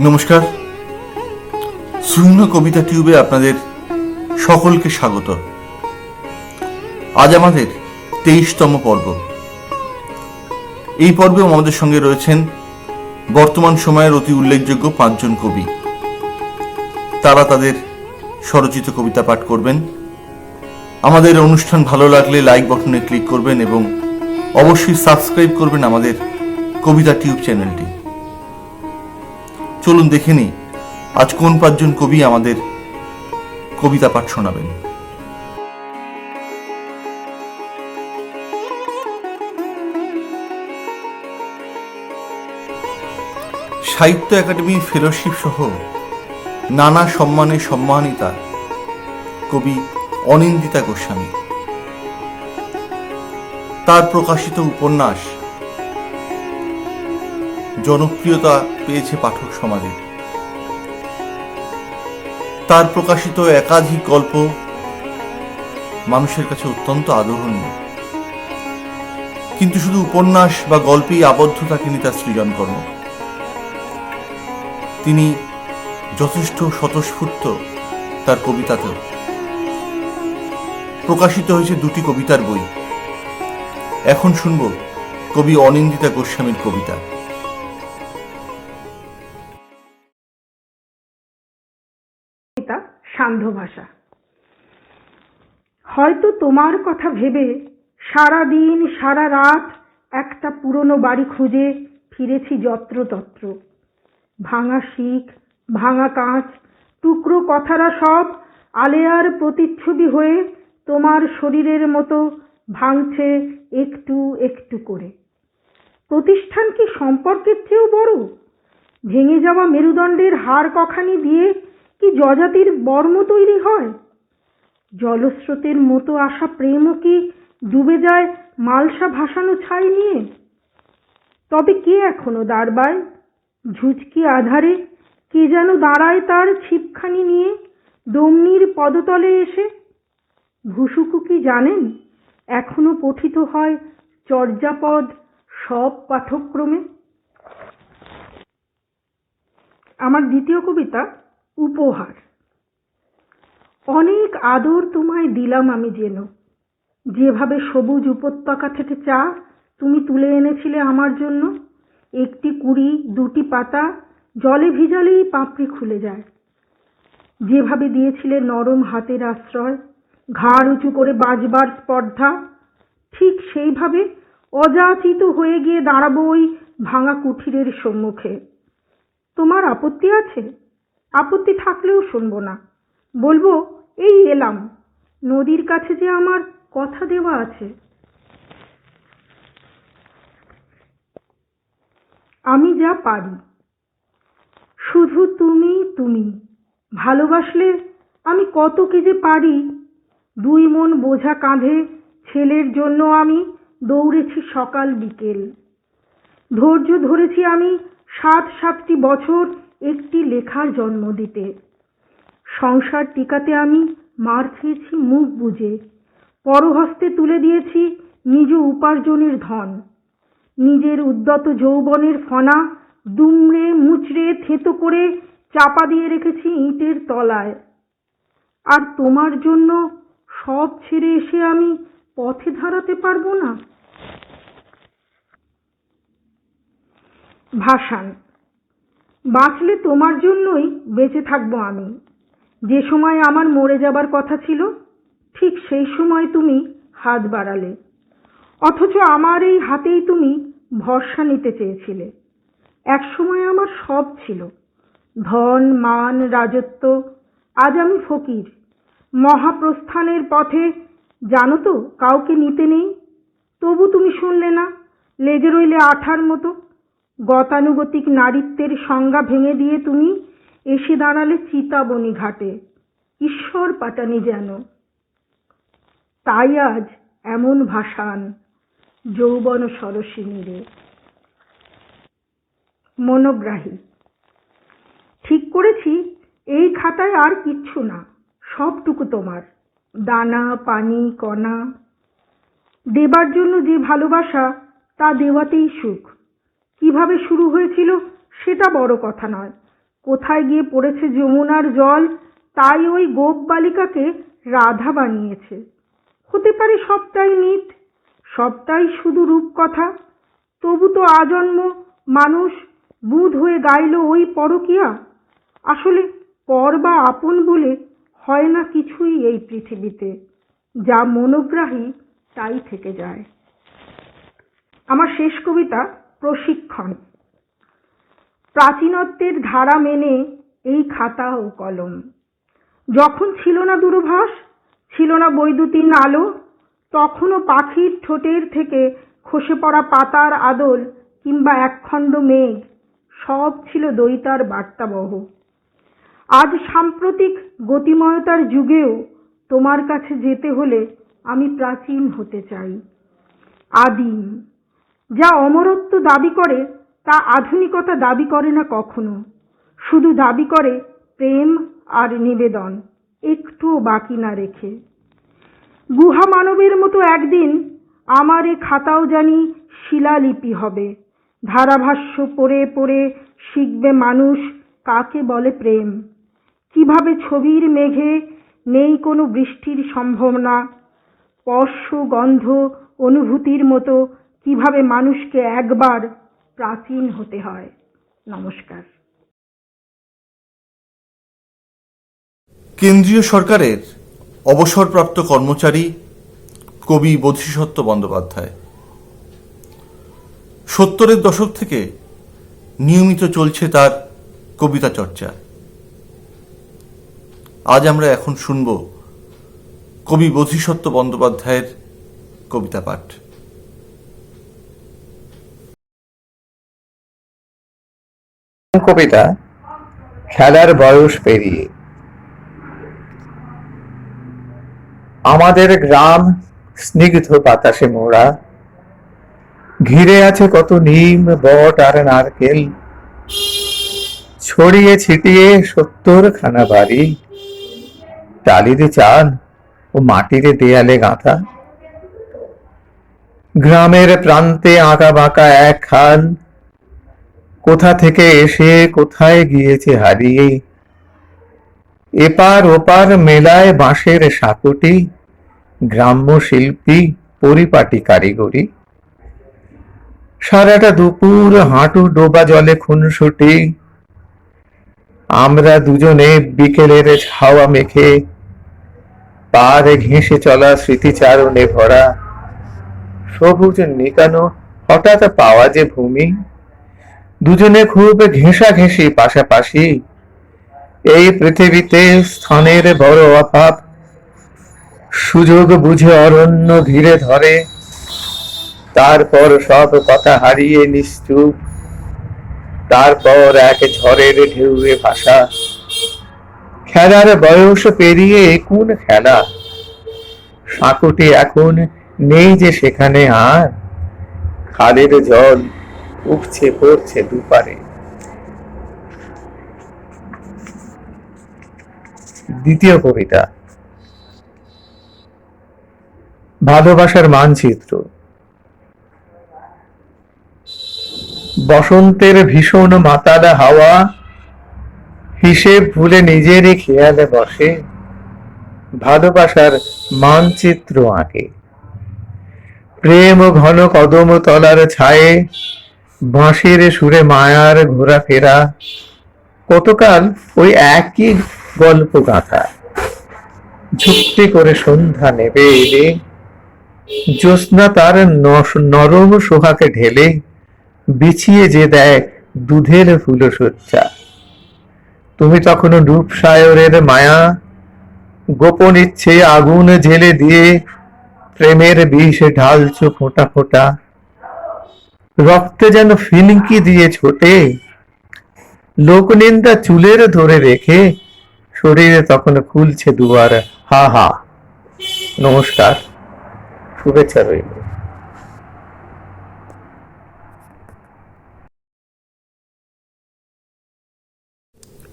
নমস্কার। শূন্য কবিতা টিউবে আপনাদের সকলকে স্বাগত। আজ আমাদের তেইশতম পর্ব। এই পর্বেও আমাদের সঙ্গে রয়েছেন বর্তমান সময়ের অতি উল্লেখযোগ্য পাঁচজন কবি। তারা তাদের স্বরচিত কবিতা পাঠ করবেন। আমাদের অনুষ্ঠান ভালো লাগলে লাইক বাটনে ক্লিক করবেন এবং অবশ্যই সাবস্ক্রাইব করবেন আমাদের কবিতা টিউব চ্যানেলটি। চলুন দেখে নিই, আজ কোন পাঁচজন কবি আমাদের কবিতা পাঠ শোনাবেন। সাহিত্য একাডেমি ফেলোশিপ সহ নানা সম্মানে সম্মানিতা কবি অনিন্দিতা গোস্বামী। তার প্রকাশিত উপন্যাস জনপ্রিয়তা পেয়েছে পাঠক সমাজে। তার প্রকাশিত একাধিক গল্প মানুষের কাছে অত্যন্ত আদরণীয়। কিন্তু শুধু উপন্যাস বা গল্পেই আবদ্ধ থাকেনি তার সৃজন সৃজনকর্ম। তিনি যথেষ্ট স্বতঃস্ফূর্ত তার কবিতাতেও। প্রকাশিত হয়েছে দুটি কবিতার বই। এখন শুনব কবি অনিন্দিতা গোস্বামীর কবিতা। সান্ধ্য ভাষা হয়তো তোমার কথা ভেবে সারা দিন সারা রাত একটা পুরনো বাড়ি খুঁজে ফিরেছি যত্রতত্র। ভাঙা শিখ, ভাঙা কাঁচ, টুকরো কথারা সব আলেয়ার প্রতিচ্ছবি হয়ে তোমার শরীরের মতো ভাঙছে একটু একটু করে। প্রতিষ্ঠান কি সম্পর্কের চেয়েও বড়? ভেঙে যাওয়া মেরুদণ্ডের হাড় কখানি দিয়ে কি যজাতির বর্ম তৈরি হয়? জলস্রোতের মতো আসা প্রেমও কি ডুবে যায় মালসা ভাসানো ছাই নিয়ে? তবে কে এখনও দাঁড়বায়? ঝুঁচকি আধারে? কে যেন দাঁড়ায় তার ছিপখানি নিয়ে? দমনির পদতলে এসে? ভুসুকু কি জানেন? এখনও পঠিত হয় চর্যাপদ সব পাঠক্রমে? আমার দ্বিতীয় কবিতা উপহার। অনেক আদর তোমায় দিলাম আমি যেন। যেভাবে সবুজ উপত্যকা থেকে চা তুমি তুলে এনেছিলে আমার জন্য, একটি কুড়ি, দুটি পাতা, জলে ভিজালেই পাপড়ি খুলে যায়। যেভাবে দিয়েছিলে নরম হাতের আশ্রয় ঘাড় উঁচু করে বাজবার স্পর্ধা, ঠিক সেইভাবে অযাচিত হয়ে গিয়ে দাঁড়াবো ওই ভাঙা কুঠিরের সম্মুখে। তোমার আপত্তি আছে? আপত্তি থাকলেও শুনব না। বলব, এই এলাম, নদীর কাছে যে আমার কথা দেওয়া আছে। আমি যা পারি। শুধু তুমি তুমি। ভালোবাসলে আমি কত কি যে পারি। দুই মন বোঝা কাঁধে ছেলের জন্য আমি দৌড়েছি সকাল বিকেল। ধৈর্য ধরেছি আমি সাত সাতটি বছর একটি লেখার জন্ম দিতে। সংসার টিকাতে আমি মার খেয়েছি মুখ বুজে। পরহস্তে তুলে দিয়েছি নিজ উপার্জনের ধন। নিজের উদ্যত যৌবনের ফনা দুমড়ে মুচড়ে থেতো করে চাপা দিয়ে রেখেছি ইটের তলায়। আর তোমার জন্য সব ছেড়ে এসে আমি পথে ধারাতে পারব না? ভাসান বাঁচলে তোমার জন্যই বেঁচে থাকব আমি। যে সময় আমার মরে যাবার কথা ছিল, ঠিক সেই সময় তুমি হাত বাড়ালে। অথচ আমার এই হাতেই তুমি ভরসা নিতে চেয়েছিলে। এক সময় আমার সব ছিল। ধন, মান, রাজত্ব, আজ আমি ফকির। মহাপ্রস্থানের পথে জানো তো কাউকে নিতে নেই। তবু তুমি শুনলে না, লেগে রইলে আঠার মতো। গতানুগতিক নারীত্বের সংজ্ঞা ভেঙে দিয়ে তুমি এসে দাঁড়ালে চিতাবনি ঘাটে। ঈশ্বর পাটানি যেন। তাই আজ এমন ভাষান যৌবন সরসিনীরে। মনোগ্রাহী। ঠিক করেছি, এই খাতায় আর কিচ্ছু না, সবটুকু তোমার। দানা, পানি, কণা। দেবার জন্য যে ভালোবাসা, তা দেওয়াতেই সুখ। কীভাবে শুরু হয়েছিল সেটা বড় কথা নয়। কোথায় গিয়ে পড়েছে যমুনার জল, তাই ওই গোপ বালিকাকে রাধা বানিয়েছে। হতে পারে সবটাই মিথ সবটাই শুধু রূপকথা। তবু তো আজন্ম মানুষ বুধ হয়ে গাইল ওই পরকিয়া। আসলে পর বা আপন বলে হয় না কিছুই এই পৃথিবীতে। যা মনোগ্রাহী তাই থেকে যায়। আমার শেষ কবিতা প্রশিক্ষণ। প্রাচীনত্বের ধারা মেনে এই খাতা ও কলম। যখন ছিল না দূরভাষ, ছিল না বৈদ্যুতিন আলো, তখনও পাখির ঠোঁটের থেকে খসে পড়া পাতার আদল কিংবা একখণ্ড মেঘ, সব ছিল দৈতার বার্তাবহ। আজ সাম্প্রতিক গতিময়তার যুগেও তোমার কাছে যেতে হলে আমি প্রাচীন হতে চাই। আদিম। যা অমরত্ব দাবি করে, তা আধুনিকতা দাবি করে না কখনো। শুধু দাবি করে প্রেম আর নিবেদন, একটুও বাকি না রেখে। গুহা মানবের মতো একদিন আমার এ খাতাও জানি শিলালিপি হবে। ধারাভাষ্য পড়ে পড়ে শিখবে মানুষ কাকে বলে প্রেম। কীভাবে ছবির মেঘে নেই কোনো বৃষ্টির সম্ভাবনা, স্পর্শ গন্ধ অনুভূতির মতো কীভাবে মানুষকে একবার প্রাচীন হতে হয়? নমস্কার। কেন্দ্রীয় সরকারের অবসরপ্রাপ্ত কর্মচারী কবি বোধিসত্ত্ব বন্দ্যোপাধ্যায়। সত্তরের দশক থেকে নিয়মিত চলছে তার কবিতা চর্চা। আজ আমরা এখন শুনব কবি বোধিসত্ত্ব বন্দ্যোপাধ্যায়ের কবিতা পাঠ কবিতা, খেলার বয়স পেরিয়ে। আমাদের গ্রাম স্নিগ্ধ বাতাসে মোড়া। ঘিরে আছে কত নিম, বট আর নারকেল। ছড়িয়ে ছিটিয়ে সত্তর খানা বাড়ি। টালির চাল ও মাটির দেয়ালে গাঁথা। গ্রামের প্রান্তে আঁকা বাঁকা এক খাল কোথা থেকে এসে কোথায় গিয়েছে হারিয়ে? এপার ওপার মেলায় বাঁশের সাকুটি, গ্রাম্য শিল্পী, পরিপাটি কারিগরি। সারাটা দুপুর হাঁটু ডোবা জলে খুনসুটি। আমরা দুজনে বিকেলের ছাওয়া মেখে পারে ঘেঁষে চলা স্মৃতিচারণে ভরা। সবুজ নিকানো, হঠাৎ পাওয়া যে ভূমি। দুজনে খুব ঘেঁষা ঘেঁষি পাশাপাশি এই পৃথিবীতে স্থানের বড় অভাব, সুযোগ বুঝে অরণ্য ধীরে ধরে, তারপর সব কথা হারিয়ে নিশ্চুপ, তারপর এক ঝড়ের ঢেউয়ে ভাষা খেলার বয়স পেরিয়ে এ কোন খেলা? সাঁকুটি এখন নেই যে সেখানে আর। খালের জল উপছে পড়ছে দুপারে। দ্বিতীয় কবিতা। ভালোবাসার মানচিত্র। বসন্তের ভীষণ মাতালা হাওয়া, হিসেব ভুলে নিজেরই খেয়ালে বসে, ভালোবাসার মানচিত্র আঁকে। প্রেম ঘন কদম তলার ছায়ে বাঁশির সুরে মায়ার ঘোরাফেরা। কতকাল ওই একই গল্প গাথা। ঝুঁকতে করে সন্ধ্যা নেবে এলে, জ্যোৎস্না তার নরম সোহাকে ঢেলে, বিছিয়ে যে দেয় দুধের ফুলসজ্জা তুমি তখনও রূপসায়রের মায়া, গোপন ইচ্ছে আগুন জেলে দিয়ে, প্রেমের বিষ ঢালছো ফোঁটা ফোঁটা। রক্তে যেন ফিনকি দিয়ে ছোটে। লোকনিন্দা চুলের ধরে রেখে, শরীরে তখন খুলছে দুয়ার হা হা। নমস্কার, শুভেচ্ছা রইল।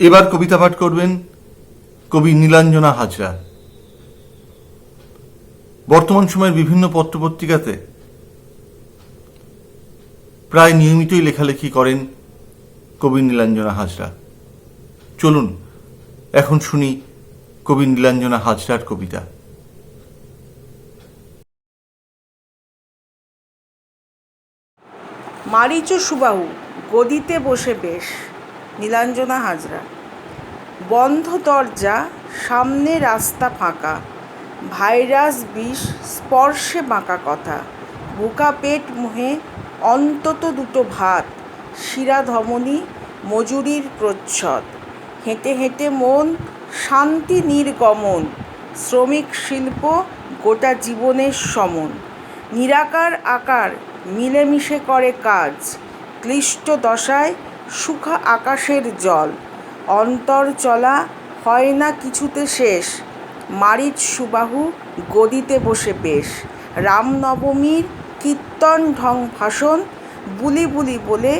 এবার কবিতা পাঠ করবেন কবি নীলাঞ্জনা হাজরা। বর্তমান সময়ের বিভিন্ন পত্রপত্রিকাতে প্রায় নিয়মিতই লেখালেখি করেন কবি নীলাঞ্জনা হাজরা। চলুন, এখন শুনি কবি নীলাঞ্জনা হাজরার কবিতা। মারিচ সুবাহু, গদিতে বসে বেশ, নীলাঞ্জনা হাজরা। বন্ধ দরজা, সামনে রাস্তা ফাঁকা। ভাইরাস বিষ, স্পর্শে বাঁকা কথা। বোকা পেট মুহে অন্তত দুটো ভাত শিরা ধমনী মজুরির প্রচ্ছদ। হেঁটে হেঁটে মন শান্তি নির্গমন, শ্রমিক শিল্প গোটা জীবনের সমন। নিরাকার আকার মিলেমিশে করে কাজ, ক্লিষ্ট দশায় সুখা আকাশের জল। অন্তর চলা হয় না কিছুতে শেষ, মারিচ সুবাহু গদিতে বসে বেশ রামনবমীর কীর্তন ঢং ভাষণ, বুলি বুলি বলে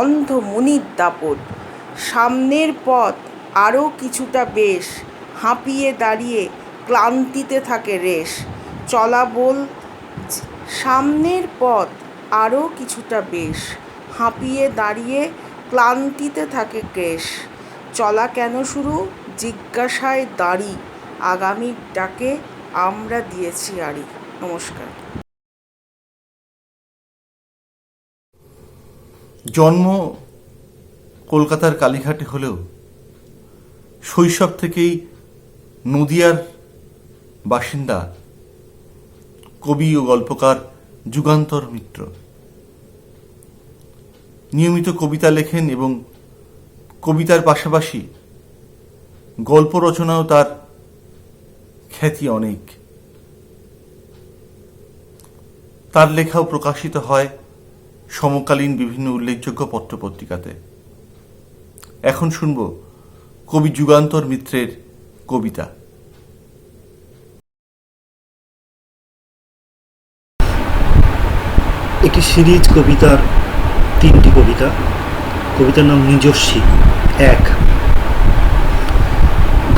অন্ধ মুনির দাপট। সামনের পথ আরও কিছুটা বেশ, হাঁপিয়ে দাঁড়িয়ে ক্লান্তিতে থাকে রেশ। চলা বল, সামনের পথ আরও কিছুটা বেশ, হাঁপিয়ে দাঁড়িয়ে ক্লান্তিতে থাকে কেশ চলা কেন শুরু? জিজ্ঞাসায় দাঁড়ি। আগামীর ডাকে আমরা দিয়েছি আড়ি। নমস্কার। জন্ম কলকাতার কালীঘাটে হলেও শৈশব থেকেই নদিয়ার বাসিন্দা, কবি ও গল্পকার যুগান্তর মিত্র। নিয়মিত কবিতা লেখেন এবং কবিতার পাশাপাশি গল্প রচনাও তার খ্যাতি অনেক। তার লেখাও প্রকাশিত হয় সমকালীন বিভিন্ন উল্লেখযোগ্য পত্রপত্রিকাতে। এখন শুনব কবি যুগান্তর মিত্রের কবিতা। একটি সিরিজ কবিতার তিনটি কবিতা। কবিতার নাম নিজস্বী, এক।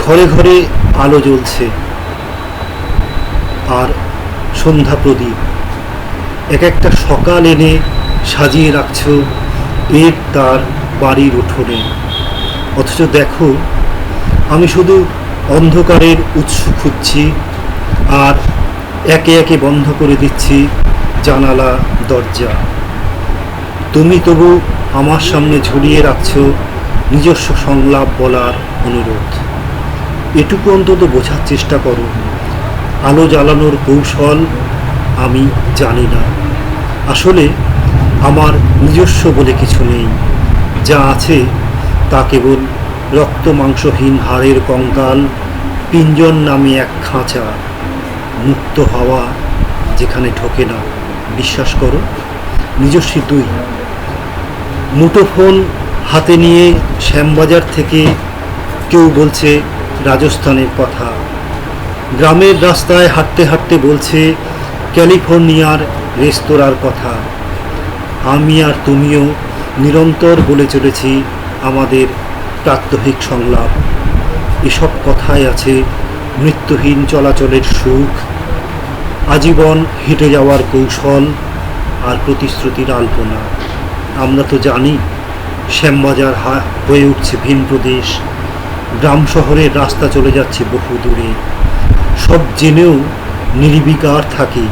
ঘরে ঘরে আলো জ্বলছে। আর সন্ধ্যা প্রদীপ। এক একটা সকাল এনে সাজিয়ে রাখছ এর তার বাড়ির উঠোনে। অথচ দেখো, আমি শুধু অন্ধকারের উৎস খুঁজছি আর একে একে বন্ধ করে দিচ্ছি জানালা, দরজা। তুমি তবু আমার সামনে ঝুলিয়ে রাখছ নিজস্ব সংলাপ বলার অনুরোধ। এটুকু অন্তত বোঝার চেষ্টা করো। আলো জ্বালানোর কৌশল আমি জানি না। আসলে আমার নিজস্ব বলে কিছু নেই। যা আছে তা কেবল রক্ত মাংসহীন হাড়ের কঙ্কাল, পিঞ্জন নামে এক খাঁচা। মুক্ত হওয়া যেখানে ঢোকে না, বিশ্বাস করো, নিজস্ব দুই। মুঠোফোন হাতে নিয়ে শ্যামবাজার থেকে কেউ বলছে রাজস্থানের কথা। গ্রামের রাস্তায় হাঁটতে হাঁটতে বলছে ক্যালিফোর্নিয়ার রেস্তোরাঁর কথা। আমি আর তুমিও নিরন্তর বলে চলেছি আমাদের প্রাত্যহিক সংলাপ। এসব কথায় আছে মৃত্যুহীন চলাচলের সুখ, আজীবন হেঁটে যাওয়ার কৌশল আর প্রতিশ্রুতির আলপনা। আমরা তো জানি শ্যামবাজার হয়ে উঠছে ভিন প্রদেশ, গ্রাম শহরের রাস্তা চলে যাচ্ছে বহু দূরে সব জেনেও নির্বিকার থাকি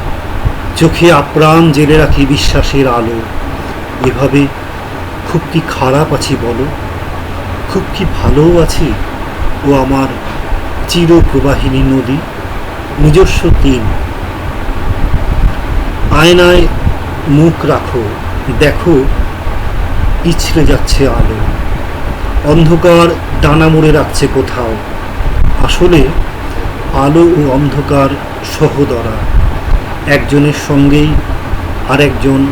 চোখে আপ্রাণ জেলে রাখি বিশ্বাসের আলো। এভাবে খুব কি খারাপ আছি বলো? খুব কি ভালোও আছি? ও আমার চির প্রবাহিনী নদী, নিজস্ব তিন আয়নায় মুখ রাখো, দেখো পিছড়ে যাচ্ছে আলো। অন্ধকার ডানা মুড়ে রাখছে কোথাও। আসলে আলো ও অন্ধকার সহদরা। একজনের সঙ্গেই আরেকজন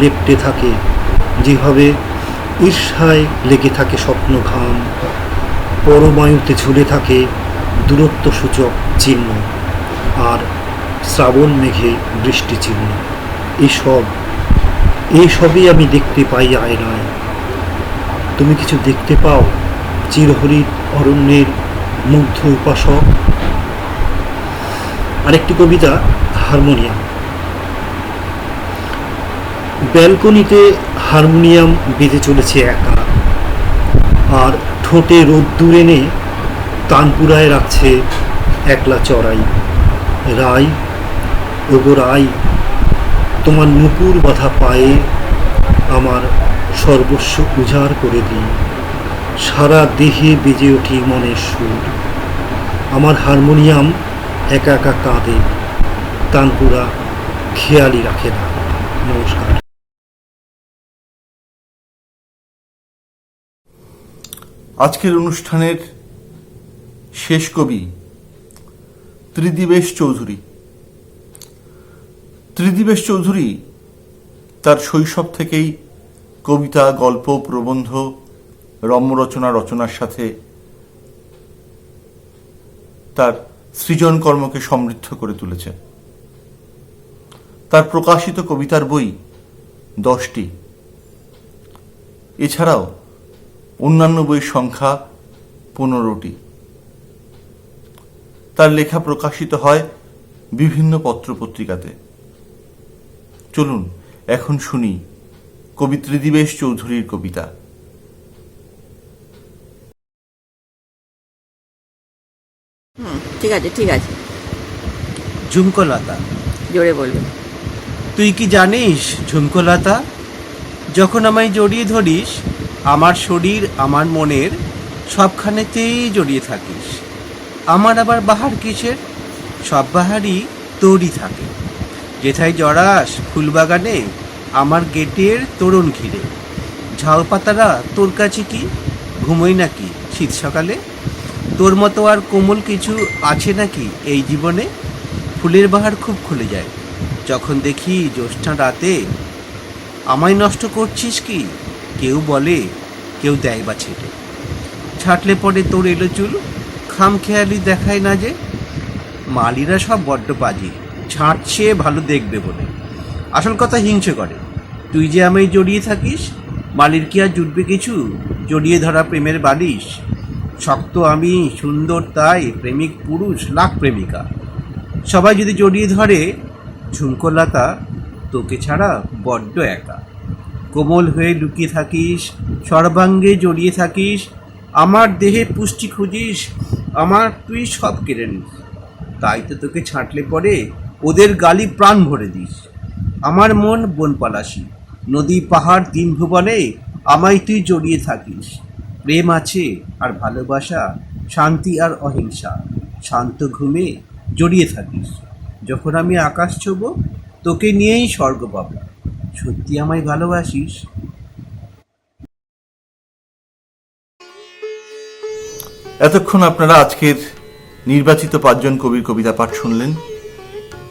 লেপটে থাকে, যেভাবে ঈর্ষায় লেগে থাকে স্বপ্ন ঘাম পরমায়ুতে ঝুলে থাকে দূরত্ব সূচক চিহ্ন আর শ্রাবণ মেঘে বৃষ্টি চিহ্ন। এসব, এসবই আমি দেখতে পাই আয়নায়। তুমি কিছু দেখতে পাও, চিরহরিত অরণ্যের মুগ্ধ উপাসক? আরেকটি কবিতা হারমোনিয়াম। ব্যালকনিতে হারমোনিয়াম বেজে চলেছে একা। আর ঠোঁট রোদ্দুর এনে তানপুরায় রাখছে একলা চড়াই। রাই ওগো রাই তোমার নুপুর বাঁধা পায়ে আমার সর্বস্ব উজাড় করে দিই। সারা দেহে বেজে ওঠে মনের সুর। আমার হারমোনিয়াম একা একা কাঁদে। তানপুরা খেয়ালি রাখে না। নমস্কার। আজকের অনুষ্ঠানের শেষ কবি ত্রিদিবেশ চৌধুরী। ত্রিদিবেশ চৌধুরী তার শৈশব থেকেই কবিতা, গল্প, প্রবন্ধ, রম্যরচনা, রচনার সাথে তার সৃজন কর্মকে সমৃদ্ধ করে তুলেছে তার প্রকাশিত কবিতার বই দশটি। এছাড়াও অন্যান্য বইয়ের সংখ্যা পনেরোটি। তার লেখা প্রকাশিত হয় বিভিন্ন পত্রপত্রিকাতে। চলুন এখন শুনি কবি ত্রিদিবেশ চৌধুরীর কবিতা। ঠিক আছে ঠিক আছে। ঝুমকোলতা জোরে বলবেন তুই কি জানিস, ঝুমকোলতা? যখন আমায় জড়িয়ে ধরিস, আমার শরীর, আমার মনের সবখানেতেই জড়িয়ে থাকিস। আমার আবার বাহার কিসের? সব বাহারই তোরই থাকে। যেথায় জড়াস ফুলবাগানে, আমার গেটের তোরণ ঘিরে। ঝাউ পাতারা তোর কাছে কি? ঘুমোই নাকি শীত সকালে? তোর মতো আর কোমল কিছু আছে নাকি এই জীবনে? ফুলের বাহার খুব খুলে যায়। যখন দেখি জ্যোৎস্না রাতে, আমায় নষ্ট করছিস কি? কেউ বলে, কেউ দেয় বা ছেটে। ছাটলে পরে তোর এলো চুল, খাম খেয়ালি দেখায় না যে? মালিরা সব বড্ড বাজি, ছাঁটছে ভালো দেখবে বলে। আসল কথা হিংসে করে, তুই যে আমায় জড়িয়ে থাকিস, মালির কি আর জুটবে কিছু? জড়িয়ে ধরা প্রেমের বালিশ। শক্ত আমি, সুন্দর তাই, প্রেমিক পুরুষ, লাখ প্রেমিকা। সবাই যদি জড়িয়ে ধরে ঝুমকোলতা, তোকে ছাড়া বড্ড একা। কোমল হয়ে লুকিয়ে থাকিস, সর্বাঙ্গে জড়িয়ে থাকিস, আমার দেহে পুষ্টি খুঁজিস, আমার তুই সব কেড়ে নিস। তাই তো তোকে ছাঁটলে পরে ওদের গালি প্রাণ ভরে দিস। আমার মন বন পলাশি নদী, পাহাড় তিন ভুবনে আমায় তুই জড়িয়ে থাকিস। প্রেম আছে আর ভালোবাসা, শান্তি আর অহিংসা, শান্ত ঘুমে জড়িয়ে থাকিস। যখন আমি আকাশ ছোব, তোকে নিয়েই স্বর্গ পাব। সত্যি আমায় ভালোবাসিস? এতক্ষণ আপনারা আজকের নির্বাচিত পাঁচজন কবির কবিতা পাঠ শুনলেন।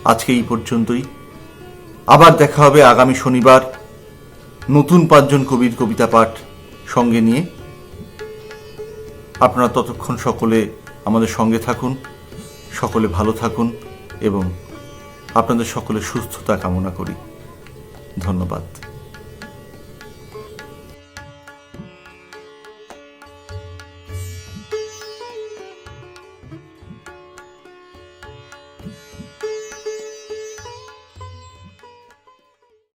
আজকে এই পর্যন্তই। আবার দেখা হবে আগামী শনিবার নতুন পাঁচজন কবির কবিতা পাঠ সঙ্গে নিয়ে। আপনারা ততক্ষণ সকলে আমাদের সঙ্গে থাকুন, সকলে ভালো থাকুন। এবং আপনাদের সকলের সুস্থতা কামনা করি। ধন্যবাদ।